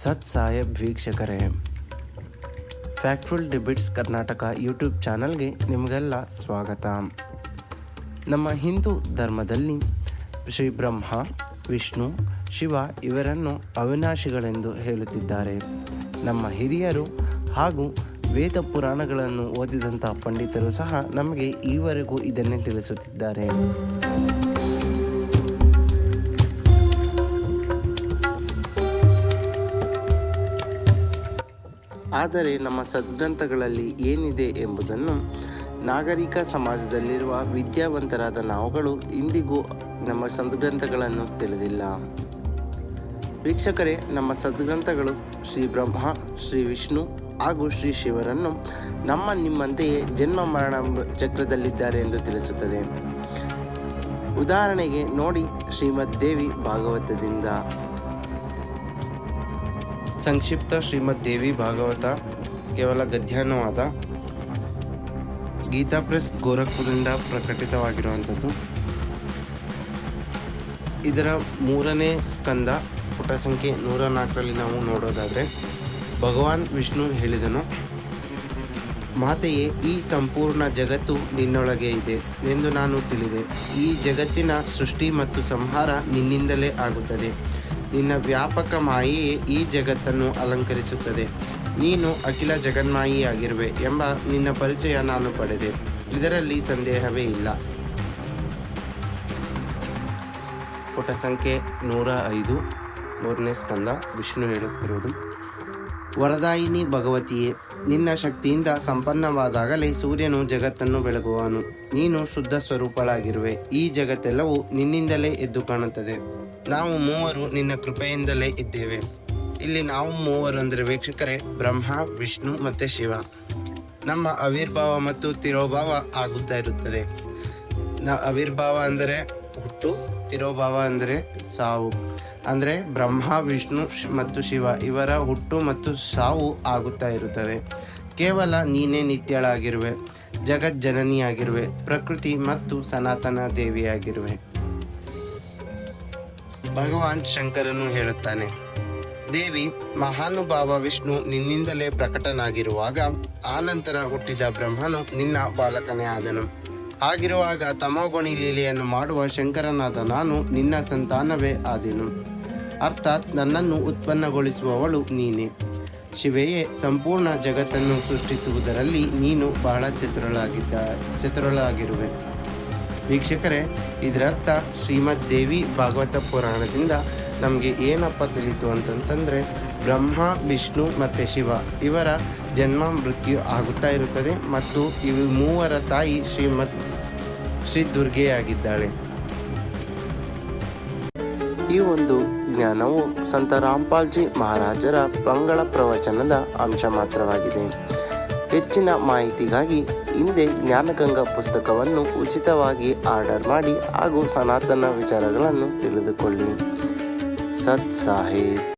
ಸತ್ ಸಾಹೇಬ್ ವೀಕ್ಷಕರೇ ಫ್ಯಾಕ್ಟ್ಫುಲ್ ಡಿಬಿಟ್ಸ್ ಕರ್ನಾಟಕ ಯೂಟ್ಯೂಬ್ ಚಾನಲ್ಗೆ ನಿಮಗೆಲ್ಲ ಸ್ವಾಗತ. ನಮ್ಮ ಹಿಂದೂ ಧರ್ಮದಲ್ಲಿ ಶ್ರೀ ಬ್ರಹ್ಮ, ವಿಷ್ಣು, ಶಿವ ಇವರನ್ನು ಅವಿನಾಶಿಗಳೆಂದು ಹೇಳುತ್ತಿದ್ದಾರೆ. ನಮ್ಮ ಹಿರಿಯರು ಹಾಗೂ ವೇದ ಪುರಾಣಗಳನ್ನು ಓದಿದಂಥ ಪಂಡಿತರು ಸಹ ನಮಗೆ ಈವರೆಗೂ ಇದನ್ನೇ ತಿಳಿಸುತ್ತಿದ್ದಾರೆ. ಆದರೆ ನಮ್ಮ ಸದ್ಗ್ರಂಥಗಳಲ್ಲಿ ಏನಿದೆ ಎಂಬುದನ್ನು ನಾಗರಿಕ ಸಮಾಜದಲ್ಲಿರುವ ವಿದ್ಯಾವಂತರಾದ ನಾವುಗಳು ಇಂದಿಗೂ ನಮ್ಮ ಸದ್ಗ್ರಂಥಗಳನ್ನು ತಿಳಿದಿಲ್ಲ. ವೀಕ್ಷಕರೇ, ನಮ್ಮ ಸದ್ಗ್ರಂಥಗಳು ಶ್ರೀ ಬ್ರಹ್ಮ, ಶ್ರೀ ವಿಷ್ಣು ಹಾಗೂ ಶ್ರೀ ಶಿವರನ್ನು ನಮ್ಮ ನಿಮ್ಮಂತೆಯೇ ಜನ್ಮ ಮರಣ ಚಕ್ರದಲ್ಲಿದ್ದಾರೆ ಎಂದು ತಿಳಿಸುತ್ತದೆ. ಉದಾಹರಣೆಗೆ ನೋಡಿ ಶ್ರೀಮದ್ ದೇವಿ ಭಾಗವತದಿಂದ. ಸಂಕ್ಷಿಪ್ತ ಶ್ರೀಮದ್ ದೇವಿ ಭಾಗವತ, ಕೇವಲ ಗದ್ಯಾನುವಾದ. ಗೀತಾ ಪ್ರೆಸ್ ಗೋರಖ್ಪುರದಿಂದ ಪ್ರಕಟಿತವಾಗಿರುವಂಥದ್ದು. ಇದರ ಮೂರನೇ ಸ್ಕಂದ, ಪುಟ ಸಂಖ್ಯೆ ನೂರ ನಾಲ್ಕರಲ್ಲಿ ನಾವು ನೋಡೋದಾದರೆ, ಭಗವಾನ್ ವಿಷ್ಣು ಹೇಳಿದನು, ಮಾತೆಯೇ, ಈ ಸಂಪೂರ್ಣ ಜಗತ್ತು ನಿನ್ನೊಳಗೆ ಇದೆ ಎಂದು ನಾನು ತಿಳಿದೆ. ಈ ಜಗತ್ತಿನ ಸೃಷ್ಟಿ ಮತ್ತು ಸಂಹಾರ ನಿನ್ನಿಂದಲೇ ಆಗುತ್ತದೆ. ನಿನ್ನ ವ್ಯಾಪಕ ಮಾಯೆಯೇ ಈ ಜಗತ್ತನ್ನು ಅಲಂಕರಿಸುತ್ತದೆ. ನೀನು ಅಖಿಲ ಜಗನ್ಮಾಯಿಯಾಗಿರುವೆ ಎಂಬ ನಿನ್ನ ಪರಿಚಯ ನಾನು ಪಡೆದೆ. ಇದರಲ್ಲಿ ಸಂದೇಹವೇ ಇಲ್ಲ. ಪುಟ ಸಂಖ್ಯೆ ನೂರ ಐದು. ಮೂರನೇ ಸ್ಕಂದ. ವಿಷ್ಣು ಹೇಳುತ್ತಿರುವುದು. ವರದಾಯಿನಿ ಭಗವತಿಯೇ, ನಿನ್ನ ಶಕ್ತಿಯಿಂದ ಸಂಪನ್ನವಾದಾಗಲೇ ಸೂರ್ಯನು ಜಗತ್ತನ್ನು ಬೆಳಗುವನು. ನೀನು ಶುದ್ಧ ಸ್ವರೂಪಳಾಗಿರುವೆ. ಈ ಜಗತ್ತೆಲ್ಲವೂ ನಿನ್ನಿಂದಲೇ ಎದ್ದು ಕಾಣುತ್ತದೆ. ನಾವು ಮೂವರು ನಿನ್ನ ಕೃಪೆಯಿಂದಲೇ ಇದ್ದೇವೆ. ಇಲ್ಲಿ ನಾವು ಮೂವರು ಅಂದರೆ ವೀಕ್ಷಕರೇ, ಬ್ರಹ್ಮ, ವಿಷ್ಣು ಮತ್ತು ಶಿವ. ನಮ್ಮ ಆವಿರ್ಭಾವ ಮತ್ತು ತಿರೋಭಾವ ಆಗುತ್ತಾ ಇರುತ್ತದೆ. ನ ಆವಿರ್ಭಾವ ಅಂದರೆ ಹುಟ್ಟು ತಿರೋಭಾವ ಅಂದರೆ ಸಾವು. ಅಂದರೆ ಬ್ರಹ್ಮ, ವಿಷ್ಣು ಮತ್ತು ಶಿವ ಇವರ ಹುಟ್ಟು ಮತ್ತು ಸಾವು ಆಗುತ್ತಾ ಇರುತ್ತದೆ ಕೇವಲ ನೀನೇ ನಿತ್ಯಳಾಗಿರುವೆ, ಜಗಜ್ಜನನಿಯಾಗಿರುವೆ, ಪ್ರಕೃತಿ ಮತ್ತು ಸನಾತನ ದೇವಿಯಾಗಿರುವೆ. ಭಗವಾನ್ ಶಂಕರನು ಹೇಳುತ್ತಾನೆ, ದೇವಿ, ಮಹಾನುಭಾವ ವಿಷ್ಣು ನಿನ್ನಿಂದಲೇ ಪ್ರಕಟನಾಗಿರುವಾಗ ಆನಂತರ ಹುಟ್ಟಿದ ಬ್ರಹ್ಮನು ನಿನ್ನ ಬಾಲಕನೇ ಆದನು. ಹಾಗಿರುವಾಗ ತಮೋಗುಣಿ ಲೀಲೆಯನ್ನು ಮಾಡುವ ಶಂಕರನಾದ ನಾನು ನಿನ್ನ ಸಂತಾನವೇ ಆದೆನು. ಅರ್ಥಾತ್ ನನ್ನನ್ನು ಉತ್ಪನ್ನಗೊಳಿಸುವವಳು ನೀನೇ. ಶಿವೆಯೇ, ಸಂಪೂರ್ಣ ಜಗತ್ತನ್ನು ಸೃಷ್ಟಿಸುವುದರಲ್ಲಿ ನೀನು ಬಹಳ ಚತುರಳಾಗಿದ್ದ, ಚತುರಳಾಗಿರುವೆ. ವೀಕ್ಷಕರೇ, ಇದರರ್ಥ ಶ್ರೀಮದ್ ದೇವಿ ಭಾಗವತ ಪುರಾಣದಿಂದ ನಮಗೆ ಏನಪ್ಪ ತಿಳಿತು ಅಂತಂತಂದರೆ ಬ್ರಹ್ಮ, ವಿಷ್ಣು ಮತ್ತು ಶಿವ ಇವರ ಜನ್ಮ ಮೃತ್ಯು ಆಗುತ್ತಾ ಇರುತ್ತದೆ ಮತ್ತು ಇವು ಮೂವರ ತಾಯಿ ಶ್ರೀಮತ್ ಶ್ರೀ ದುರ್ಗೆಯಾಗಿದ್ದಾಳೆ. ಈ ಒಂದು ಜ್ಞಾನವು ಸಂತ ರಾಮ್ಪಾಲ್ಜಿ ಮಹಾರಾಜರ ಮಂಗಳ ಪ್ರವಚನದ ಅಂಶ ಮಾತ್ರವಾಗಿದೆ. ಹೆಚ್ಚಿನ ಮಾಹಿತಿಗಾಗಿ ಹಿಂದೆ ಜ್ಞಾನಗಂಗಾ ಪುಸ್ತಕವನ್ನು ಉಚಿತವಾಗಿ ಆರ್ಡರ್ ಮಾಡಿ ಹಾಗೂ ಸನಾತನ ವಿಚಾರಗಳನ್ನು ತಿಳಿದುಕೊಳ್ಳಿ. ಸತ್ ಸಾಹೇಬ್.